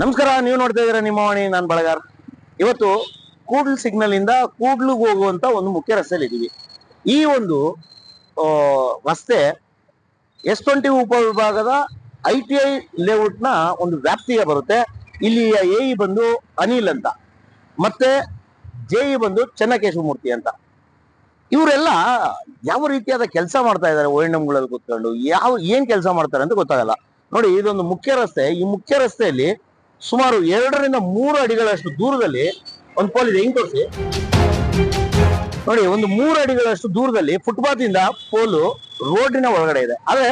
ನಮಸ್ಕಾರ, ನೀವು ನೋಡ್ತಾ ಇದ್ದೀರಾ ನಿಮ್ಮ ವಾಣಿ, ನಾನು ಬಳಗಾರ್. ಇವತ್ತು ಕೂಡ್ಲು ಸಿಗ್ನಲ್ ಇಂದ ಕೂಡ್ಲಿಗೆ ಹೋಗುವಂತ ಒಂದು ಮುಖ್ಯ ರಸ್ತೆಯಲ್ಲಿ ಇದ್ದೀವಿ ಈ ಒಂದು ರಸ್ತೆ ಎಸ್ ಟ್ವೆಂಟಿ ಉಪವಿಭಾಗದ ಐ ಟಿ ಐ ಲೇಔಟ್ನ ಒಂದು ವ್ಯಾಪ್ತಿಗೆ ಬರುತ್ತೆ. ಇಲ್ಲಿಯ ಎ ಇ ಬಂದು ಅನಿಲ್ ಅಂತ, ಮತ್ತೆ ಜೆ ಇ ಬಂದು ಚೆನ್ನಕೇಶವಮೂರ್ತಿ ಅಂತ. ಇವರೆಲ್ಲ ಯಾವ ರೀತಿಯಾದ ಕೆಲಸ ಮಾಡ್ತಾ ಇದ್ದಾರೆ ಓ ಗಳಲ್ಲಿ ಕೂತ್ಕೊಂಡು? ಯಾವ, ಏನ್ ಕೆಲಸ ಮಾಡ್ತಾರೆ ಅಂತ ಗೊತ್ತಾಗಲ್ಲ. ನೋಡಿ, ಇದೊಂದು ಮುಖ್ಯ ರಸ್ತೆ. ಈ ಮುಖ್ಯ ರಸ್ತೆಯಲ್ಲಿ ಸುಮಾರು ಎರಡರಿಂದ ಮೂರು ಅಡಿಗಳಷ್ಟು ದೂರದಲ್ಲಿ ಒಂದು ಪೋಲ್ ಇದೆ, ಹಿಂಗ್ ತೋರಿಸಿ. ನೋಡಿ, ಒಂದು ಮೂರು ಅಡಿಗಳಷ್ಟು ದೂರದಲ್ಲಿ ಫುಟ್ಪಾತ್ ಇಂದ ಪೋಲು ರೋಡಿನ ಒಳಗಡೆ ಇದೆ. ಆದ್ರೆ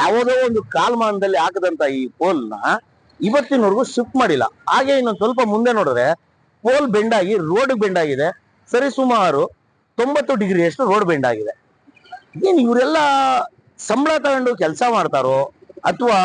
ಯಾವುದೋ ಒಂದು ಕಾಲಮಾನದಲ್ಲಿ ಹಾಕದಂತ ಈ ಪೋಲ್ನ ಇವತ್ತಿನವರೆಗೂ ಶಿಫ್ಟ್ ಮಾಡಿಲ್ಲ. ಹಾಗೆ ಇನ್ನೊಂದು ಸ್ವಲ್ಪ ಮುಂದೆ ನೋಡಿದ್ರೆ ಪೋಲ್ ಬೆಂಡ್ ಆಗಿ ರೋಡ್ ಬೆಂಡ್ ಆಗಿದೆ ಸರಿ ಸುಮಾರು ತೊಂಬತ್ತು ಡಿಗ್ರಿಯಷ್ಟು ರೋಡ್ ಬೆಂಡ್ ಆಗಿದೆ ಏನ್ ಇವರೆಲ್ಲ ಸಂಬಳ ತಗೊಂಡು ಕೆಲಸ ಮಾಡ್ತಾರೋ ಅಥವಾ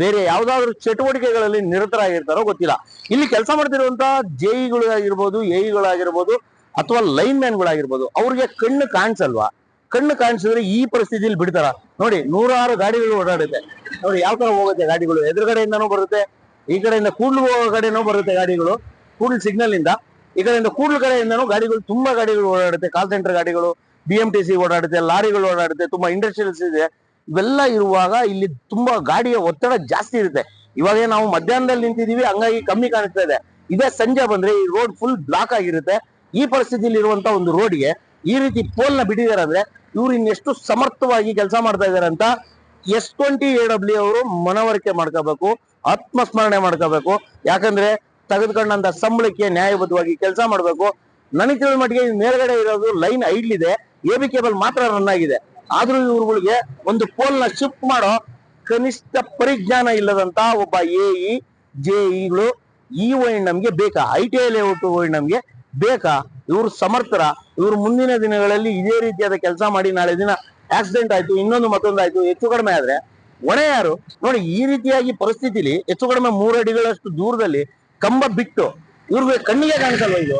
ಬೇರೆ ಯಾವ್ದಾದ್ರು ಚಟುವಟಿಕೆಗಳಲ್ಲಿ ನಿರತರಾಗಿರ್ತಾರೋ ಗೊತ್ತಿಲ್ಲ. ಇಲ್ಲಿ ಕೆಲಸ ಮಾಡ್ತಿರುವಂತ ಜೆಇಗಳು ಆಗಿರ್ಬೋದು ಎಇಗಳಾಗಿರ್ಬೋದು ಅಥವಾ ಲೈನ್ ಮ್ಯಾನ್ಗಳಾಗಿರ್ಬೋದು ಅವ್ರಿಗೆ ಕಣ್ಣು ಕಾಣಿಸಲ್ವಾ? ಕಣ್ಣು ಕಾಣಿಸಿದ್ರೆ ಈ ಪರಿಸ್ಥಿತಿಯಲ್ಲಿ ಬಿಡ್ತಾರ? ನೋಡಿ, ನೂರಾರು ಗಾಡಿಗಳು ಓಡಾಡುತ್ತೆ. ನೋಡಿ, ಯಾವ ತರ ಹೋಗುತ್ತೆ ಗಾಡಿಗಳು? ಎದುರುಗಡೆಯಿಂದನೂ ಬರುತ್ತೆ, ಈ ಕಡೆಯಿಂದ ಕೂಡ್ಲು ಹೋಗೋ ಕಡೆನೂ ಬರುತ್ತೆ ಗಾಡಿಗಳು, ಕೂಡ್ಲು ಸಿಗ್ನಲ್ ಇಂದ ಈ ಕಡೆಯಿಂದ ಕೂಡ್ಲು ಕಡೆಯಿಂದನೂ ಗಾಡಿಗಳು, ತುಂಬಾ ಗಾಡಿಗಳು ಓಡಾಡುತ್ತೆ. ಕಾಲ್ ಸೆಂಟರ್ ಗಾಡಿಗಳು ಬಿ ಎಂ ಟಿ ಸಿ ಓಡಾಡುತ್ತೆ, ಲಾರಿಗಳು ಓಡಾಡುತ್ತೆ, ತುಂಬಾ ಇಂಡಸ್ಟ್ರಿಯಲ್ಸ್ ಇದೆ. ಇವೆಲ್ಲ ಇರುವಾಗ ಇಲ್ಲಿ ತುಂಬಾ ಗಾಡಿಯ ಒತ್ತಡ ಜಾಸ್ತಿ ಇರುತ್ತೆ. ಇವಾಗ ನಾವು ಮಧ್ಯಾಹ್ನದಲ್ಲಿ ನಿಂತಿದೀವಿ ಹಂಗಾಗಿ ಕಮ್ಮಿ ಕಾಣಿಸ್ತಾ ಇದೆ. ಇದೇ ಸಂಜೆ ಬಂದ್ರೆ ಈ ರೋಡ್ ಫುಲ್ ಬ್ಲಾಕ್ ಆಗಿರುತ್ತೆ. ಈ ಪರಿಸ್ಥಿತಿಯಲ್ಲಿ ಇರುವಂತ ಒಂದು ರೋಡ್ಗೆ ಈ ರೀತಿ ಪೋಲ್ನ ಬಿಟ್ಟಿದ್ದಾರೆ ಅಂದ್ರೆ ಇವ್ರು ಇನ್ನೆಷ್ಟು ಸಮರ್ಥವಾಗಿ ಕೆಲಸ ಮಾಡ್ತಾ ಇದಾರೆ ಅಂತ ಎಸ್ ಟ್ವೆಂಟಿ ಎ ಡಬ್ಲ್ಯೂ ಅವರು ಮನವರಿಕೆ ಮಾಡ್ಕೋಬೇಕು, ಆತ್ಮಸ್ಮರಣೆ ಮಾಡ್ಕೋಬೇಕು. ಯಾಕಂದ್ರೆ ತೆಗೆದುಕೊಂಡಂತ ಸಂಬಳಕ್ಕೆ ನ್ಯಾಯಬದ್ಧವಾಗಿ ಕೆಲಸ ಮಾಡಬೇಕು. ನನಗೆ ತಿಳಿದ ಮಟ್ಟಿಗೆ ಮೇಲ್ಗಡೆ ಇರೋದು ಲೈನ್ ಐಡ್ಲಿದೆ ಎ ಬಿ ಕೇಬಲ್ ಮಾತ್ರ ರನ್ ಆಗಿದೆ. ಆದ್ರೂ ಇವ್ರುಗಳಿಗೆ ಒಂದು ಪೋಲ್ನ ಶಿಫ್ಟ್ ಮಾಡೋ ಕನಿಷ್ಠ ಪರಿಜ್ಞಾನ ಇಲ್ಲದಂತ ಒಬ್ಬ ಎ ಇ, ಜೆ ಇಗಳು ಈ ನಮ್ಗೆ ಬೇಕಾ? ಐ ಟಿ ಐ ಲೇಔಟ್ ನಮ್ಗೆ ಬೇಕಾ? ಇವ್ರು ಸಮರ್ಥರ? ಇವ್ರು ಮುಂದಿನ ದಿನಗಳಲ್ಲಿ ಇದೇ ರೀತಿಯಾದ ಕೆಲಸ ಮಾಡಿ ನಾಳೆ ದಿನ ಆಕ್ಸಿಡೆಂಟ್ ಆಯ್ತು, ಇನ್ನೊಂದು ಮತ್ತೊಂದು ಆಯ್ತು ಹೆಚ್ಚು ಕಡಿಮೆ ಆದ್ರೆ ಹೊಣೆ ಯಾರು? ನೋಡಿ, ಈ ರೀತಿಯಾಗಿ ಪರಿಸ್ಥಿತಿಲಿ ಹೆಚ್ಚು ಕಡಿಮೆ ಮೂರು ಅಡಿಗಳಷ್ಟು ದೂರದಲ್ಲಿ ಕಂಬ ಬಿಟ್ಟು ಇವ್ರಿಗೆ ಕಣ್ಣಿಗೆ ಕಾಣಿಸಲ್ವ ಇದು?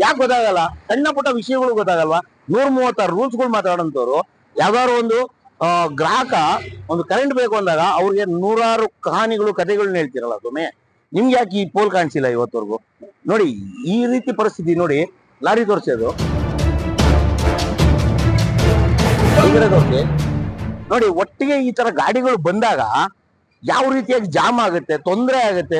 ಯಾಕೆ ಗೊತ್ತಾಗಲ್ಲ? ಸಣ್ಣ ಪುಟ್ಟ ವಿಷಯಗಳು ಗೊತ್ತಾಗಲ್ವಾ? ನೂರ ಮೂವತ್ತಾರು ರೂಲ್ಸ್ಗಳು ಮಾತಾಡೋಂಥವ್ರು. ಯಾವ್ದಾದ್ರು ಒಂದು ಗ್ರಾಹಕ ಒಂದು ಕರೆಂಟ್ ಬೇಕು ಅಂದಾಗ ಅವ್ರಿಗೆ ನೂರಾರು ಕಹಾನಿಗಳು ಕಥೆಗಳನ್ನ ಹೇಳ್ತಿರಲ್ಲ ಸ್ವಾಮಿ. ನಿಮ್ಗೆ ಯಾಕೆ ಈ ಪೋಲ್ ಕಾಣಿಸಿಲ್ಲ ಇವತ್ತವರೆಗೂ? ನೋಡಿ, ಈ ರೀತಿ ಪರಿಸ್ಥಿತಿ ನೋಡಿ, ಲಾರಿ ತೋರಿಸೋದು. ತೋರಿಸಿ ನೋಡಿ, ಒಟ್ಟಿಗೆ ಈ ತರ ಗಾಡಿಗಳು ಬಂದಾಗ ಯಾವ ರೀತಿಯಾಗಿ ಜಾಮ್ ಆಗುತ್ತೆ, ತೊಂದರೆ ಆಗುತ್ತೆ,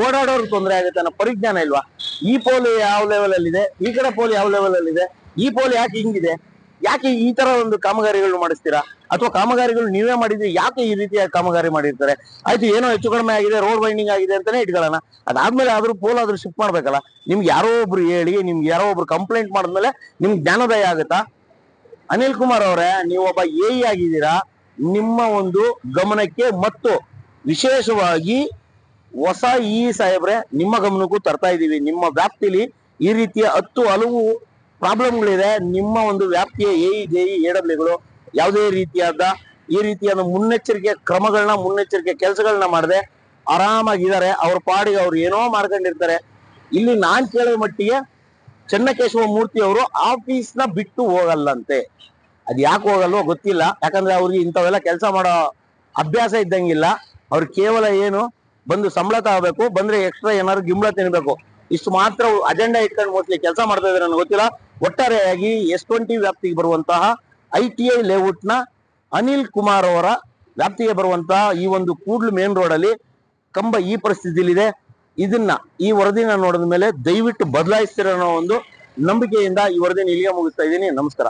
ಓಡಾಡೋರ್ಗೆ ತೊಂದರೆ ಆಗುತ್ತೆ ಅನ್ನೋ ಪರಿಜ್ಞಾನ ಇಲ್ವಾ? ಈ ಪೋಲ್ ಯಾವ ಲೆವೆಲ್ ಅಲ್ಲಿ ಇದೆ ಈ ಕಡೆ ಪೋಲ್ ಯಾವ ಲೆವೆಲ್ ಅಲ್ಲಿ ಇದೆ ಈ ಪೋಲ್ ಯಾಕೆ ಹಿಂಗಿದೆ? ಯಾಕೆ ಈ ತರ ಒಂದು ಕಾಮಗಾರಿಗಳು ಮಾಡಿಸ್ತೀರಾ? ಅಥವಾ ಕಾಮಗಾರಿಗಳು ನೀವೇ ಮಾಡಿದ್ರೆ ಯಾಕೆ ಈ ರೀತಿಯ ಕಾಮಗಾರಿ ಮಾಡಿರ್ತಾರೆ? ಆಯ್ತು, ಏನೋ ಹೆಚ್ಚು ಕಡಿಮೆ ಆಗಿದೆ ರೋಡ್ ವೈಂಡಿಂಗ್ ಆಗಿದೆ ಅಂತಾನೆ ಇಟ್ಕೊಳ್ಳೋಣ. ಅದಾದ್ಮೇಲೆ ಆದ್ರೂ ಪೋಲ್ ಆದ್ರೂ ಶಿಫ್ಟ್ ಮಾಡ್ಬೇಕಲ್ಲ? ನಿಮ್ಗೆ ಯಾರೋ ಒಬ್ರು ಹೇಳಿ, ನಿಮ್ಗೆ ಯಾರೋ ಒಬ್ರು ಕಂಪ್ಲೇಂಟ್ ಮಾಡಿದ್ಮೇಲೆ ನಿಮ್ಗೆ ಜ್ಞಾನೋದಯ ಆಗುತ್ತಾ? ಅನಿಲ್ ಕುಮಾರ್ ಅವರೇ, ನೀವೊಬ್ಬ ಎ ಇ ಆಗಿದ್ದೀರಾ? ನಿಮ್ಮ ಒಂದು ಗಮನಕ್ಕೆ ಮತ್ತು ವಿಶೇಷವಾಗಿ ಹೊಸ ಇ ಸಾಹೇಬ್ರೆ, ನಿಮ್ಮ ಗಮನಕ್ಕೂ ತರ್ತಾ ಇದ್ದೀವಿ. ನಿಮ್ಮ ವ್ಯಾಪ್ತಿಲಿ ಈ ರೀತಿಯ ಹತ್ತು ಹಲವು ಪ್ರಾಬ್ಲಮ್ಗಳಿದೆ. ನಿಮ್ಮ ಒಂದು ವ್ಯಾಪ್ತಿಯ ಎ ಜೆ ಇ ಎಡಬ್ಲ್ಯೂಗಳು ಯಾವುದೇ ರೀತಿಯಾದ ಈ ರೀತಿಯಾದ ಮುನ್ನೆಚ್ಚರಿಕೆ ಕ್ರಮಗಳನ್ನ, ಮುನ್ನೆಚ್ಚರಿಕೆ ಕೆಲಸಗಳನ್ನ ಮಾಡದೆ ಆರಾಮಾಗಿದ್ದಾರೆ. ಅವ್ರ ಪಾಡಿಗೆ ಅವ್ರು ಏನೋ ಮಾಡ್ಕೊಂಡಿರ್ತಾರೆ. ಇಲ್ಲಿ ನಾನ್ ಕೇಳೋ ಮಟ್ಟಿಗೆ ಚೆನ್ನಕೇಶವ ಮೂರ್ತಿ ಅವರು ಆಫೀಸ್ನ ಬಿಟ್ಟು ಹೋಗಲ್ಲಂತೆ. ಅದ್ ಯಾಕೆ ಹೋಗಲ್ವೋ ಗೊತ್ತಿಲ್ಲ. ಯಾಕಂದ್ರೆ ಅವ್ರಿಗೆ ಇಂಥವೆಲ್ಲ ಕೆಲಸ ಮಾಡೋ ಅಭ್ಯಾಸ ಇದ್ದಂಗಿಲ್ಲ. ಅವ್ರು ಕೇವಲ ಏನು ಬಂದು ಸಂಬಳ ತಗೋಬೇಕು, ಬಂದ್ರೆ ಎಕ್ಸ್ಟ್ರಾ ಏನಾದ್ರು ಗಿಂಬಳ ತಿನ್ಬೇಕು. ಇಷ್ಟು ಮಾತ್ರ ಅಜೆಂಡಾ ಇಟ್ಕೊಂಡು ಮೋಸ್ಟ್ಲಿ ಕೆಲಸ ಮಾಡ್ತಾ ಇದಾರೆ ನನಗೆ ಗೊತ್ತಿಲ್ಲ. ಒಟ್ಟಾರೆಯಾಗಿ ಎಸ್ ಟ್ವೆಂಟಿ ವ್ಯಾಪ್ತಿಗೆ ಬರುವಂತಹ ಐ ಟಿ ಐ ಲೇಔಟ್ನ ಅನಿಲ್ ಕುಮಾರ್ ಅವರ ವ್ಯಾಪ್ತಿಗೆ ಬರುವಂತಹ ಈ ಒಂದು ಕೂಡ್ಲು ಮೇನ್ ರೋಡ್ ಅಲ್ಲಿ ಕಂಬ ಈ ಪರಿಸ್ಥಿತಿಯಲ್ಲಿದೆ. ಇದನ್ನ ಈ ವರದಿನ ನೋಡಿದ ಮೇಲೆ ದಯವಿಟ್ಟು ಬದಲಾಯಿಸ್ತೀರ ಅನ್ನೋ ಒಂದು ನಂಬಿಕೆಯಿಂದ ಈ ವರದಿನ ಇಲ್ಲಿಗೆ ಮುಗಿಸ್ತಾ ಇದ್ದೀನಿ. ನಮಸ್ಕಾರ.